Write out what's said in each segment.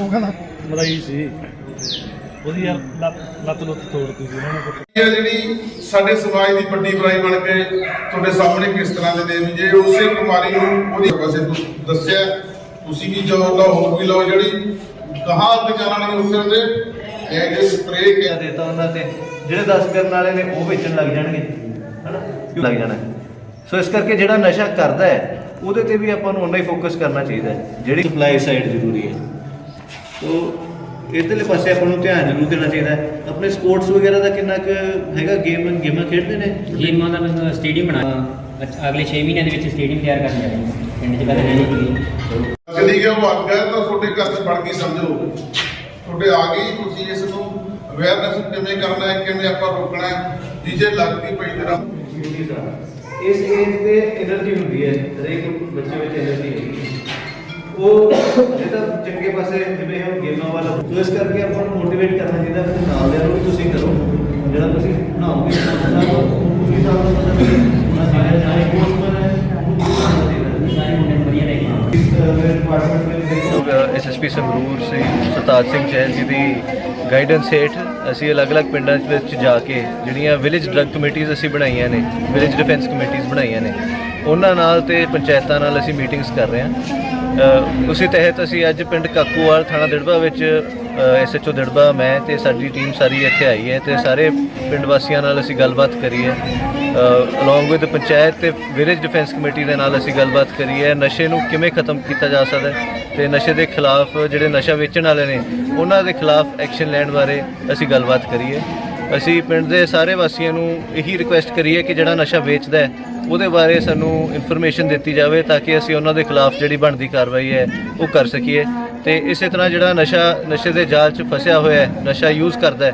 ਉਹ ਕਹਿੰਦਾ ਮਲਾਈ ਸੀ। ਉਹਦੀ ਯਾਰ ਲੱਤ ਲੱਤ ਲੁੱਤ ਤੋੜਤੀ ਸੀ ਉਹਨਾਂ ਨੇ ਕੁੱਟ ਇਹ ਜਿਹੜੀ ਸਾਡੇ ਸਮਾਜ ਦੀ ਵੱਡੀ ਬੁਰਾਈ ਬਣ ਕੇ ਤੁਹਾਡੇ ਸਾਹਮਣੇ ਕਿਸ ਤਰ੍ਹਾਂ ਦੇ ਨੇ ਵੀ ਜੇ ਉਸੇ ਬਿਮਾਰੀ ਨੂੰ ਉਹਦੀ ਵਸੇ ਤੁਸੀਂ ਦੱਸਿਆ ਤੁਸੀਂ ਵੀ ਜੋ ਲਓ ਹੋਰ ਵੀ ਲਓ ਜਿਹੜੀ ਕਹਾਂ ਵਿਚਾਰਾਂ ਨਹੀਂ ਉਤਰਦੇ ਇਹ ਜੇ ਸਪਰੇਅ ਕੇ ਦੇਤਾ ਉਹਨਾਂ ਤੇ ਜਿਹੜੇ 10 ਕਰਨ ਵਾਲੇ ਨੇ ਉਹ ਵੇਚਣ ਲੱਗ ਜਾਣਗੇ। ਹਨਾ? ਕਿਉਂ ਲੱਗ ਜਾਣਾ? ਸੋ ਇਸ ਕਰਕੇ ਜਿਹੜਾ ਨਸ਼ਾ ਕਰਦਾ ਹੈ ਉਹਦੇ ਤੇ ਵੀ ਆਪਾਂ ਨੂੰ ਉਨਾ ਹੀ ਫੋਕਸ ਕਰਨਾ ਚਾਹੀਦਾ ਹੈ। ਜਿਹੜੀ ਸਪਲਾਈ ਸਾਈਡ ਜ਼ਰੂਰੀ ਹੈ। ਸੋ ਇਧਰਲੇ ਪਾਸੇ ਆਪਾਂ ਨੂੰ ਧਿਆਨ ਜ਼ਰੂਰ ਦੇਣਾ ਚਾਹੀਦਾ ਹੈ। ਆਪਣੇ ਸਪੋਰਟਸ ਵਗੈਰਾ ਦਾ ਕਿੰਨਾ ਕੁ ਹੈਗਾ? ਗੇਮ ਗੇਮਾਂ ਖੇਡਦੇ ਨੇ? ਗੇਮਾਂ ਦਾ ਮਤਲਬ ਸਟੇਡੀਅਮ ਬਣਾ ਅੱਛਾ, ਅਗਲੇ 6 ਮਹੀਨਿਆਂ ਦੇ ਵਿੱਚ ਸਟੇਡੀਅਮ ਤਿਆਰ ਕਰਨ ਜਾ ਰਹੇ ਹਾਂ। ਪਿੰਡ 'ਚ ਪਹਿਲਾਂ ਨਹੀਂ ਸੀ ਚਲੀ ਗਿਆ ਉਹ ਅੱਗ ਹੈ ਤਾਂ ਤੁਹਾਡੇ ਘਰ 'ਚ ਵੜ ਗਈ ਸਮਝੋ। ਤੁਹਾਡੇ ਆ ਗਈ ਤੁਸੀਂ ਇਸ ਨੂੰ ਅਵੇਅਰਨੈਸ ਕਿਵੇਂ ਕਰਨਾ ਹੈ ਕਿਵੇਂ ਆਪਾਂ ਰੋਕਣਾ ਹੈ? ਜੀ ਜੇ ਲੱਗਦੀ ਪਈ ਤਰ੍ਹਾਂ ਇਸ ਏਜ ਤੇ એનર્ਜੀ ਹੁੰਦੀ ਹੈ। ਸੋ ਇਸ ਕਰਕੇ ਆਪਾਂ ਨੂੰ ਮੋਟੀਵੇਟ ਕਰਨਾ ਚਾਹੀਦਾ ਆਪਣੇ ਨਾਲ ਦੇ ਨੂੰ ਵੀ ਤੁਸੀਂ ਕਰੋ। ਜਿਹੜਾ ਤੁਸੀਂ ਬਣਾਓਗੇ ਉਹਨਾਂ ਸਾਰੇ ਚਾਹੇ ਕੋਸਮਨ ਹੈ ਉਹਨੂੰ ਸਾਰੇ ਮੁੰਡੇ ਨੂੰ ਵਧੀਆ ਲੈ ਕੇ ਆਉਣਾ। ਇਸ ਮੇਰੇ ਡਿਪਾਰਟਮੈਂਟ ਵਿੱਚ ਦੇਖੋ। ਐਸਐਸਪੀ ਸੰਗਰੂਰ ਸਿੰਘ ਸਰਤਾਜ ਸਿੰਘ ਚਹਿਲ ਜੀ ਦੀ ਗਾਈਡੈਂਸ ਹੇਠ ਅਸੀਂ ਅਲੱਗ-ਅਲੱਗ ਪਿੰਡਾਂ ਵਿੱਚ ਜਾ ਕੇ ਜਿਹੜੀਆਂ ਵਿਲੇਜ ਡਰੱਗ ਕਮੇਟੀਆਂ ਅਸੀਂ ਬਣਾਈਆਂ ਨੇ ਵਿਲੇਜ ਡਿਫੈਂਸ ਕਮੇਟੀਆਂ ਬਣਾਈਆਂ ਨੇ ਉਹਨਾਂ ਨਾਲ ਤੇ ਪੰਚਾਇਤਾਂ ਨਾਲ ਅਸੀਂ ਮੀਟਿੰਗਸ ਕਰ ਰਹੇ ਹਾਂ। ਉਸੇ ਤਹਿਤ ਅਸੀਂ ਅੱਜ ਪਿੰਡ ਕਾਕੂਵਾਲ ਥਾਣਾ ਦਿੜਬਾ ਵਿੱਚ ਐਸਐਚਓ ਦਿੜਬਾ, ਮੈਂ ਤੇ ਸਾਡੀ ਟੀਮ ਸਾਰੀ ਇੱਥੇ ਆਈ ਹੈ ਤੇ ਸਾਰੇ ਪਿੰਡ ਵਾਸੀਆਂ ਨਾਲ ਅਸੀਂ ਗੱਲਬਾਤ ਕਰੀ ਹੈ। ਅਲੋਂਗ ਵਿਦ ਪੰਚਾਇਤ ਤੇ ਵਿਲੇਜ ਡਿਫੈਂਸ ਕਮੇਟੀ ਦੇ ਨਾਲ ਅਸੀਂ ਗੱਲਬਾਤ ਕਰੀ ਹੈ। ਨਸ਼ੇ ਨੂੰ ਕਿਵੇਂ ਖਤਮ ਕੀਤਾ ਜਾ ਸਕਦਾ ਹੈ ਤੇ ਨਸ਼ੇ ਦੇ ਖਿਲਾਫ ਜਿਹੜੇ ਨਸ਼ਾ ਵੇਚਣ ਵਾਲੇ ਨੇ, ਉਹਨਾਂ ਦੇ ਖਿਲਾਫ ਐਕਸ਼ਨ ਲੈਣ ਬਾਰੇ ਅਸੀਂ ਗੱਲਬਾਤ ਕਰੀ ਹੈ। ਅਸੀਂ ਪਿੰਡ ਦੇ ਸਾਰੇ ਵਾਸੀਆਂ ਨੂੰ ਇਹੀ ਰਿਕੁਐਸਟ ਕਰੀਏ ਕਿ ਜਿਹੜਾ ਨਸ਼ਾ ਵੇਚਦਾ ਹੈ, ਉਹਦੇ ਬਾਰੇ ਸਾਨੂੰ ਇਨਫੋਰਮੇਸ਼ਨ ਦਿੱਤੀ ਜਾਵੇ ਤਾਂ ਕਿ ਅਸੀਂ ਉਹਨਾਂ ਦੇ ਖਿਲਾਫ ਜਿਹੜੀ ਬਣਦੀ ਕਾਰਵਾਈ ਹੈ, ਉਹ ਕਰ ਸਕੀਏ। ਤੇ ਇਸੇ ਤਰ੍ਹਾਂ ਜਿਹੜਾ ਨਸ਼ਾ, ਨਸ਼ੇ ਦੇ ਜਾਲ 'ਚ ਫਸਿਆ ਹੋਇਆ ਹੈ, ਨਸ਼ਾ ਯੂਜ਼ ਕਰਦਾ ਹੈ,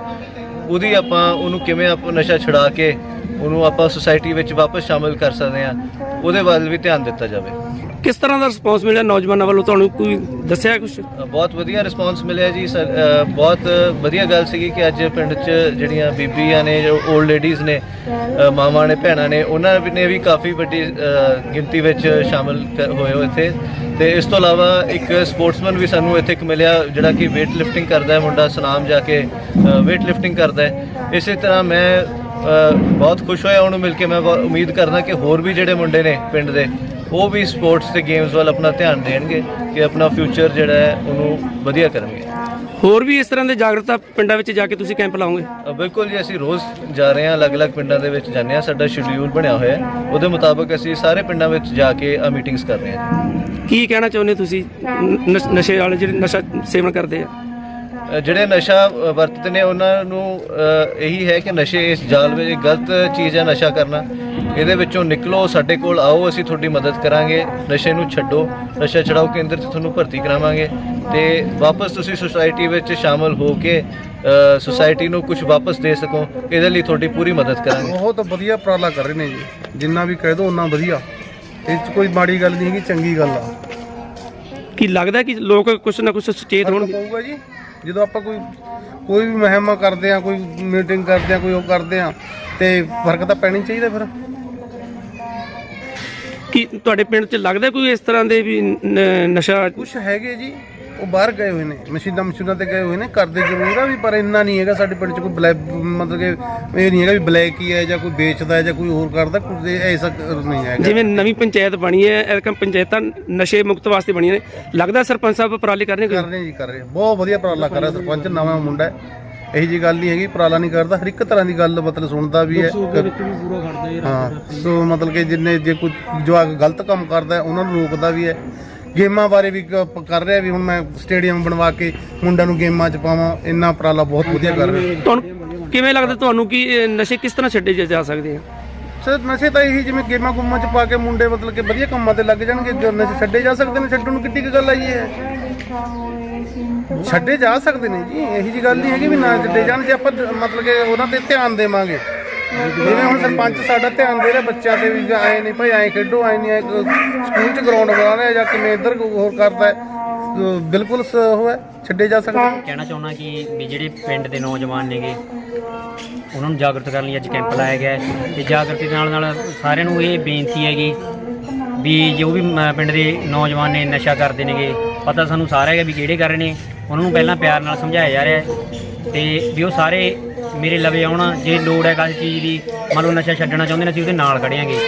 ਉਹਦੀ ਆਪਾਂ ਉਹਨੂੰ ਕਿਵੇਂ ਆਪਾਂ ਨਸ਼ਾ ਛੁਡਾ ਕੇ ਉਹਨੂੰ ਆਪਾਂ ਸੁਸਾਇਟੀ ਵਿੱਚ ਵਾਪਸ ਸ਼ਾਮਿਲ ਕਰ ਸਕਦੇ ਹਾਂ, ਉਹਦੇ ਵੱਲ ਵੀ ਧਿਆਨ ਦਿੱਤਾ ਜਾਵੇ। ਕਿਸ ਤਰ੍ਹਾਂ ਦਾ ਰਿਸਪੌਂਸ ਮਿਲਿਆ ਨੌਜਵਾਨਾਂ ਵੱਲੋਂ? ਤੁਹਾਨੂੰ ਕੋਈ ਦੱਸਿਆ ਕੁਝ ਬਹੁਤ ਵਧੀਆ ਰਿਸਪਾਂਸ ਮਿਲਿਆ ਜੀ। ਸਰ ਅ, ਬਹੁਤ ਵਧੀਆ ਗੱਲ ਸੀਗੀ ਕਿ ਅੱਜ ਪਿੰਡ 'ਚ ਜਿਹੜੀਆਂ ਬੀਬੀਆਂ ਨੇ ਜੋ 올ਡ ਲੇਡੀਜ਼ ਨੇ ਅ, ਮਾਵਾਂ ਨੇ ਭੈਣਾਂ ਨੇ ਉਹਨਾਂ ਵੀ- ਨੇ ਵੀ ਕਾਫੀ ਵੱਡੀ ਅ, ਗਿਣਤੀ ਵਿੱਚ ਸ਼ਾਮਲ ਕ- ਹੋਏ ਹੋ ਇੱਥੇ। ਤੇ ਇਸ ਤੋਂ ਇਲਾਵਾ ਇੱਕ ਸਪੋਰਟਸਮੈਨ ਵੀ ਸਾਨੂੰ ਇੱਥੇ ਇੱਕ ਮਿਲਿਆ ਜਿਹੜਾ ਕਿ weight lifting ਕਰਦਾ ਹੈ। ਮੁੰਡਾ ਸਨਾਮ ਜਾ ਕੇ weight lifting ਕਰਦਾ ਹੈ। ਇਸੇ ਤਰ੍ਹਾਂ ਮੈਂ ਅ, ਬਹੁਤ ਖੁਸ਼ ਹੋਇਆ। ਉਹਨੂੰ ਮਿਲ ਕੇ ਮੈਂ ਬਹੁਤ ਉਮੀਦ ਕਰਦਾ ਕਿ ਹੋਰ ਵੀ ਜਿਹੜੇ ਮੁੰਡੇ ਨੇ ਪਿੰਡ ਦੇ ਉਹ ਵੀ ਸਪੋਰਟਸ ਤੇ ਗੇਮਸ ਵੱਲ ਆਪਣਾ ਧਿਆਨ ਦੇਣਗੇ ਕਿ ਆਪਣਾ ਫਿਊਚਰ ਜਿਹੜਾ ਹੈ ਉਹਨੂੰ ਵਧੀਆ ਕਰਨਗੇ। ਹੋਰ ਵੀ ਇਸ ਤਰ੍ਹਾਂ ਦੇ ਜਾਗਰੂਕਤਾ ਪਿੰਡਾਂ ਵਿੱਚ ਜਾ ਕੇ ਤੁਸੀਂ ਕੈਂਪ ਲਾਓਗੇ? ਅ, ਬਿਲਕੁਲ ਜੀ ਅਸੀਂ ਰੋਜ਼ ਜਾ ਰਹੇ ਹਾਂ ਅਲੱਗ-ਅਲੱਗ ਪਿੰਡਾਂ ਦੇ ਵਿੱਚ ਜਾਂਦੇ ਹਾਂ। ਸਾਡਾ ਸ਼ਡਿਊਲ ਬਣਿਆ ਹੋਇਆ ਹੈ। ਉਹਦੇ ਮੁਤਾਬਕ ਅਸੀਂ ਸਾਰੇ ਪਿੰਡਾਂ ਵਿੱਚ ਜਾ ਕੇ ਆ ਮੀਟਿੰਗਸ ਕਰ ਰਹੇ ਹਾਂ। ਕੀ ਕਹਿਣਾ ਚਾਹੁੰਦੇ ਤੁਸੀਂ? ਨ- ਨਸ਼- ਨਸ਼ੇ ਵਾਲੇ ਜਿਹੜੇ ਨਸ਼ਾ ਸੇਵਨ ਕਰਦੇ ਆ। ਅ, ਜਿਹੜੇ ਨਸ਼ਾ ਅ, ਵਰਤਦੇ ਨੇ ਉਹਨਾਂ ਨੂੰ ਅ, ਇਹੀ ਹੈ ਕਿ ਨਸ਼ੇ ਇਸ ਜਾਲ ਵਿੱਚ ਗਲਤ ਚੀਜ਼ ਹੈ ਨਸ਼ਾ ਕਰਨਾ। ਇਹਦੇ ਵਿੱਚੋਂ ਨਿਕਲੋ ਸਾਡੇ ਕੋਲ ਆਓ ਅਸੀਂ ਤੁਹਾਡੀ ਮਦਦ ਕਰਾਂਗੇ। ਨਸ਼ੇ ਨੂੰ ਛੱਡੋ ਨਸ਼ਾ ਛਡਾਓ ਕੇਂਦਰ 'ਚ ਤੁਹਾਨੂੰ ਭਰਤੀ ਕਰਾਵਾਂਗੇ। ਤੇ ਵਾਪਸ ਤੁਸੀਂ ਸੁਸਾਇਟੀ ਵਿੱਚ ਸ਼ਾਮਲ ਹੋ ਕੇ ਸੁਸਾਇਟੀ ਨੂੰ ਕੁਝ ਵਾਪਸ ਦੇ ਸਕੋ। ਇਹਦੇ ਲਈ ਤੁਹਾਡੀ ਪੂਰੀ ਮਦਦ ਕਰਾਂਗੇ। ਬਹੁਤ ਵਧੀਆ ਉਪਰਾਲਾ ਕਰ ਰਹੇ ਨੇ ਜੀ। ਜਿੰਨਾ ਵੀ ਕਹਿ ਦੋ ਉਹਨਾਂ ਵਧੀਆ। ਇਹ 'ਚ ਕੋਈ ਮਾੜੀ ਗੱਲ ਨਹੀਂ ਹੈਗੀ ਚੰਗੀ ਗੱਲ ਆ। ਕੀ ਲੱਗਦਾ ਕਿ ਲੋਕ ਕੁਝ ਨਾ ਕੁਝ ਸੁਚੇਤ ਹੋਣਗੇ? ਪਊਗਾ ਜੀ। ਜਦੋਂ ਆਪਾਂ ਕੋਈ ਕੋਈ ਵੀ ਮਹਿਮਾ ਕਰਦੇ ਆ ਕੋਈ ਮੀਟਿੰਗ ਕਰਦੇ ਆ ਕੋਈ ਉਹ ਕਰਦੇ ਆ ਤੇ ਫ਼ਰਕ ਤਾਂ ਪੈਣੀ ਚਾਹੀਦਾ ਫਿਰ। ਕੀ ਤੁਹਾਡੇ ਪਿੰਡ 'ਚ ਲੱਗਦਾ ਕੋਈ ਇਸ ਤਰ੍ਹਾਂ ਦੇ ਵੀ ਨ- ਨਸ਼ਾ? ਕੁਝ ਹੈਗੇ ਜੀ ਉਹ ਬਾਹਰ ਗਏ ਹੋਏ ਨੇ ਮਸ਼ੀਨਾਂ ਮਸ਼ੀਨਾਂ ਤੇ ਗਏ ਹੋਏ ਨੇ ਕਰਦੇ ਜ਼ਰੂਰ ਆ ਵੀ ਪਰ ਇੰਨਾ ਨਹੀਂ ਹੈਗਾ ਸਾਡੇ ਪਿੰਡ 'ਚ ਕੋਈ ਬਲੈਕ ਮਤਲਬ ਕਿ ਇਹ ਨਹੀਂ ਹੈਗਾ ਵੀ ਬਲੈਕ ਹੀ ਹੈ ਜਾਂ ਕੋਈ ਵੇਚਦਾ ਹੈ ਜਾਂ ਕੋਈ ਹੋਰ ਕਰਦਾ ਕੁਝ ਐਸਾ ਨਹੀਂ ਹੈਗਾ। ਜਿਵੇਂ ਨਵੀਂ ਪੰਚਾਇਤ ਬਣੀ ਹੈ ਐਰਕਮ ਪੰਚਾਇਤਾਂ ਨਸ਼ੇ ਮੁਕਤ ਵਾਸਤੇ ਬਣੀਆਂ ਨੇ ਲੱਗਦਾ ਸਰਪੰਚ ਸਾਹਿਬ ਉਪਰਾਲੇ ਕਰਨੇ ਕਰ ਰਹੇ ਜੀ ਕਰ ਰਹੇ ਬਹੁਤ ਵਧੀਆ ਉਪਰਾਲਾ ਕਰ ਰਿਹਾ ਸਰਪੰਚ ਨਵਾਂ ਮੁੰਡਾ ਹੈ। ਇਹੀ ਜੀ ਗੱਲ ਨਹੀਂ ਹੈਗੀ ਉਪਰਾਲਾ ਨਹੀਂ ਕਰਦਾ ਹਰ ਇੱਕ ਤਰ੍ਹਾਂ ਦੀ ਗੱਲ ਮਤਲਬ ਸੁਣਦਾ ਵੀ ਹੈ ਹਾਂ ਸੋ ਮਤਲਬ ਕਿ ਜਿੰਨੇ ਜੇ ਕੋਈ ਜਵਾਕ ਗਲਤ ਕੰਮ ਕਰਦਾ ਹੈ ਉਹਨਾਂ ਨੂੰ ਰੋਕਦਾ ਵੀ ਹੈ। ਗੇਮਾਂ ਬਾਰੇ ਵੀ ਕਰ ਰਿਹਾ ਵੀ ਹੁਣ ਮੈਂ ਸਟੇਡੀਅਮ ਬਣਵਾ ਕੇ ਮੁੰਡਿਆਂ ਨੂੰ ਗੇਮਾਂ 'ਚ ਪਾਵਾਂ ਇੰਨਾ ਉਪਰਾਲਾ ਬਹੁਤ ਵਧੀਆ ਕਰ ਰਿਹਾ। ਤੁਹਾਨੂੰ ਕਿਵੇਂ ਲੱਗਦਾ ਤੁਹਾਨੂੰ ਕਿ ਨਸ਼ੇ ਕਿਸ ਤਰ੍ਹਾਂ ਛੱਡੇ ਜਾ- ਜਾ ਸਕਦੇ ਆ? ਸਰ ਨਸ਼ੇ ਤਾਂ ਇਹੀ ਜਿਵੇਂ ਗੇਮਾਂ ਗੁੰਮਾਂ 'ਚ ਪਾ ਕੇ ਮੁੰਡੇ ਮਤਲਬ ਕਿ ਵਧੀਆ ਕੰਮਾਂ ਤੇ ਲੱਗ ਜਾਣਗੇ ਜੋ ਨਸ਼ੇ ਛੱਡੇ ਜਾ ਸਕਦੇ ਨੇ ਛੱਡਣ ਨੂੰ ਕਿੱਡੀ ਕੁ ਗੱਲ ਆਈ ਹੈ। ਛੱਡੇ ਜਾ ਸਕਦੇ ਨੇ ਜੀ, ਇਹੀ ਜੀ ਗੱਲ ਨਹੀਂ ਹੈਗੀ ਵੀ ਨਾ ਛੱਡੇ ਜਾਣ, ਜੇ ਆਪਾਂ ਮਤਲਬ ਕਿ ਉਹਨਾਂ ਤੇ ਧਿਆਨ ਦੇਵਾਂਗੇ ਜਿਵੇਂ ਹੁਣ ਸਰਪੰਚ ਸਾਡਾ ਧਿਆਨ ਦੇ ਰਿਹਾ ਬੱਚਿਆਂ ਤੇ ਵੀ ਆਏ ਨਹੀਂ ਭਾਈ ਐਂ ਖੇਡੋ ਐਂ ਨਹੀਂ ਐਂ ਸਕੂਲ 'ਚ ਗਰਾਊਂਡ ਬਣਾ ਰਿਹਾ ਜਾਂ ਕਿਵੇਂ ਇੱਧਰ ਹੋਰ ਕਰਦਾ ਹੈ ਬਿਲਕੁਲ ਸ- ਉਹ ਹੈ, ਛੱਡੇ ਜਾ ਸਕਦੇ ਨੇ। ਕਹਿਣਾ ਚਾਹੁੰਦਾ ਕਿ ਵੀ ਜਿਹੜੇ ਪਿੰਡ ਦੇ ਨੌਜਵਾਨ ਨੇਗੇ, ਉਹਨਾਂ ਨੂੰ ਜਾਗਰੂਕ ਕਰਨ ਲਈ ਅੱਜ ਕੈਂਪ ਲਾਇਆ ਗਿਆ ਹੈ ਤੇ ਜਾਗਰਤੀ ਦੇ ਨਾਲ ਨਾਲ ਸਾਰਿਆਂ ਨੂੰ ਇਹ ਬੇਨਤੀ ਹੈਗੀ ਵੀ ਜੋ ਵੀ ਮ- ਪਿੰਡ ਦੇ ਨੌਜਵਾਨ ਨੇ ਨਸ਼ਾ ਕਰਦੇ ਨੇਗੇ ਪਤਾ ਸਾਨੂੰ ਸਾਰਾ ਹੈਗਾ ਵੀ ਕਿਹੜੇ ਕਰ ਰਹੇ ਨੇ, ਉਹਨਾਂ ਨੂੰ ਪਹਿਲਾਂ ਪਿਆਰ ਨਾਲ ਸਮਝਾਇਆ ਜਾ ਰਿਹਾ ਹੈ ਤੇ ਵੀ ਉਹ ਸਾਰੇ ਮੇਰੇ ਲਵੇ ਆਉਣ, ਜੇ ਲੋੜ ਹੈ ਕਿਸੇ ਚੀਜ਼ ਦੀ, ਮੰਨ ਲਓ ਨਸ਼ਾ ਛੱਡਣਾ ਚਾਹੁੰਦੇ ਨੇ, ਅਸੀਂ ਉਹਦੇ ਨਾਲ ਖੜਿਆਂਗੇ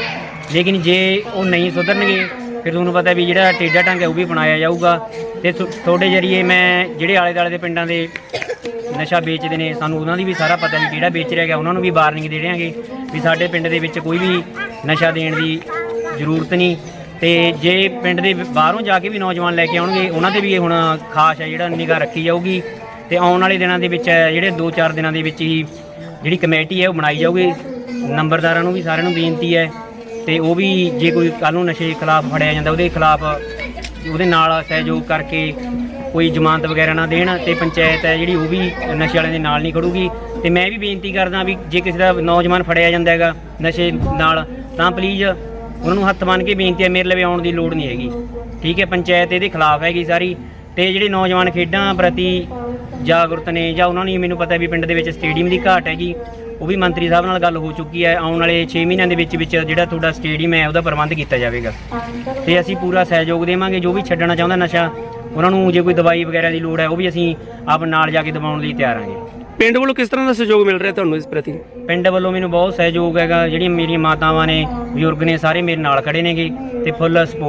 ਲੇਕਿਨ ਜੇ ਉਹ ਨਹੀਂ ਸੁਧਰਨਗੇ, ਫਿਰ ਤੁਹਾਨੂੰ ਪਤਾ ਵੀ ਜਿਹੜਾ ਟੇਡਾ ਢੰਗ ਹੈ ਉਹ ਵੀ ਬਣਾਇਆ ਜਾਊਗਾ। ਤੇ ਤੁ- ਤੁਹਾਡੇ ਜਰੀਏ ਮੈਂ ਜਿਹੜੇ ਆਲੇ ਦੁਆਲੇ ਦੇ ਪਿੰਡਾਂ ਦੇ ਨਸ਼ਾ ਵੇਚਦੇ ਨੇ, ਸਾਨੂੰ ਉਹਨਾਂ ਦੀ ਵੀ ਸਾਰਾ ਪਤਾ ਵੀ ਕਿਹੜਾ ਵੇਚ ਰਿਹਾ ਗਿਆ ਉਹਨਾਂ ਨੂੰ ਵੀ ਵਾਰਨਿੰਗ ਦੇ ਦਿਆਂਗੇ ਵੀ ਸਾਡੇ ਪਿੰਡ ਦੇ ਵਿੱਚ ਕੋਈ ਵੀ ਨਸ਼ਾ ਦੇਣ ਦੀ ਜ਼ਰੂਰਤ ਨਹੀਂ। ਤੇ ਜੇ ਪਿੰਡ ਦੇ ਬਾਹਰੋਂ ਜਾ ਕੇ ਵੀ ਨੌਜਵਾਨ ਲੈ ਕੇ ਆਉਣਗੇ, ਉਹਨਾਂ ਤੇ ਵੀ ਇਹ ਹੁਣ ਖਾਸ ਹੈ ਜਿਹੜਾ ਨਿਗਾਹ ਰੱਖੀ ਜਾਊਗੀ। ਤੇ ਆਉਣ ਵਾਲੇ ਦਿਨਾਂ ਦੇ ਵਿੱਚ ਜਿਹੜੇ 2-4 ਦਿਨਾਂ ਦੇ ਵਿੱਚ ਹੀ ਜਿਹੜੀ ਕਮੇਟੀ ਹੈ ਉਹ ਬਣਾਈ ਜਾਊਗੀ। ਨੰਬਰਦਾਰਾਂ ਨੂੰ ਵੀ ਸਾਰਿਆਂ ਨੂੰ ਬੇਨਤੀ ਹੈ ਤੇ ਉਹ ਵੀ ਜੇ ਕੋਈ ਕੱਲ ਨੂੰ ਨਸ਼ੇ ਖਿਲਾਫ ਫੜਿਆ ਜਾਂਦਾ, ਉਹਦੇ ਖਿਲਾਫ ਉਹਦੇ ਨਾਲ ਸਹਿਯੋਗ ਕਰਕੇ ਕੋਈ ਜ਼ਮਾਨਤ ਵਗੈਰਾ ਨਾ ਦੇਣ ਤੇ ਪੰਚਾਇਤ ਹੈ ਜਿਹੜੀ ਉਹ ਵੀ ਨਸ਼ੇ ਵਾਲਿਆਂ ਦੇ ਨਾਲ ਨਹੀਂ ਖੜੂਗੀ। ਤੇ ਮੈਂ ਵੀ ਬੇਨਤੀ ਕਰਦਾ ਵੀ ਜੇ ਕਿਸੇ ਦਾ ਨੌਜਵਾਨ ਫੜਿਆ ਜਾਂਦਾ ਹੈਗਾ ਨਸ਼ੇ ਨਾਲ, ਤਾਂ ਪਲੀਜ਼ ਉਹਨਾਂ ਨੂੰ ਹੱਥ ਬੰਨ੍ਹ ਕੇ ਬੇਨਤੀ ਹੈ, ਮੇਰੇ ਲਵੇ ਆਉਣ ਦੀ ਲੋੜ ਨਹੀਂ ਹੈਗੀ। ਠੀਕ ਹੈ, ਪੰਚਾਇਤ ਇਹਦੇ ਖਿਲਾਫ ਹੈਗੀ ਸਾਰੀ। ਤੇ ਜਿਹੜੇ ਨੌਜਵਾਨ ਖੇਡਾਂ ਪ੍ਰਤੀ ਜਾਗਰੂਕ ਨੇ ਜਾਂ ਉਹਨਾਂ ਨੂੰ ਮੈਨੂੰ ਪਤਾ ਵੀ ਪਿੰਡ ਦੇ ਵਿੱਚ ਸਟੇਡੀਅਮ ਦੀ ਘਾਟ ਹੈਗੀ, ਉਹ ਵੀ ਮੰਤਰੀ ਸਾਹਿਬ ਨਾਲ ਗੱਲ ਹੋ ਚੁੱਕੀ ਹੈ। ਆਉਣ ਵਾਲੇ 6 ਮਹੀਨਿਆਂ ਦੇ ਵਿੱਚ ਵਿੱਚ ਜਿਹੜਾ ਤੁਹਾਡਾ ਸਟੇਡੀਅਮ ਹੈ, ਉਹਦਾ ਪ੍ਰਬੰਧ ਕੀਤਾ ਜਾਵੇਗਾ। ਤੇ ਅਸੀਂ ਪੂਰਾ ਸਹਿਯੋਗ ਦੇਵਾਂਗੇ, ਜੋ ਵੀ ਛੱਡਣਾ ਚਾਹੁੰਦਾ ਨਸ਼ਾ, ਉਹਨਾਂ ਨੂੰ ਜੇ ਕੋਈ ਦਵਾਈ ਵਗੈਰਾ ਦੀ ਲੋੜ ਹੈ, ਉਹ ਵੀ ਅਸੀਂ ਆਪ ਨਾਲ ਜਾ ਕੇ ਦਿਵਾਉਣ ਲਈ ਤਿਆਰ ਹਾਂਗੇ ਪਿੰਡ ਵੱਲੋਂ ਕਿਸ ਤਰ੍ਹਾਂ ਦਾ ਸਹਿਯੋਗ ਮਿਲ ਰਿਹਾ ਤੁਹਾਨੂੰ ਇਸ ਪ੍ਰਤੀ? ਪਿੰਡ ਵੱਲੋਂ ਮੈਨੂੰ ਬਹੁਤ ਸਹਿਯੋਗ ਹੈਗਾ, ਜਿਹੜੀਆਂ ਮੇਰੀਆਂ ਮਾਤਾਵਾਂ ਨੇ, ਬਜ਼ੁਰਗ ਨੇ, ਸਾਰੇ ਮੇਰੇ ਨਾਲ ਖੜੇ ਨੇਗੇ ਤੇ ਫੁੱਲ ਸਪੋਰਟ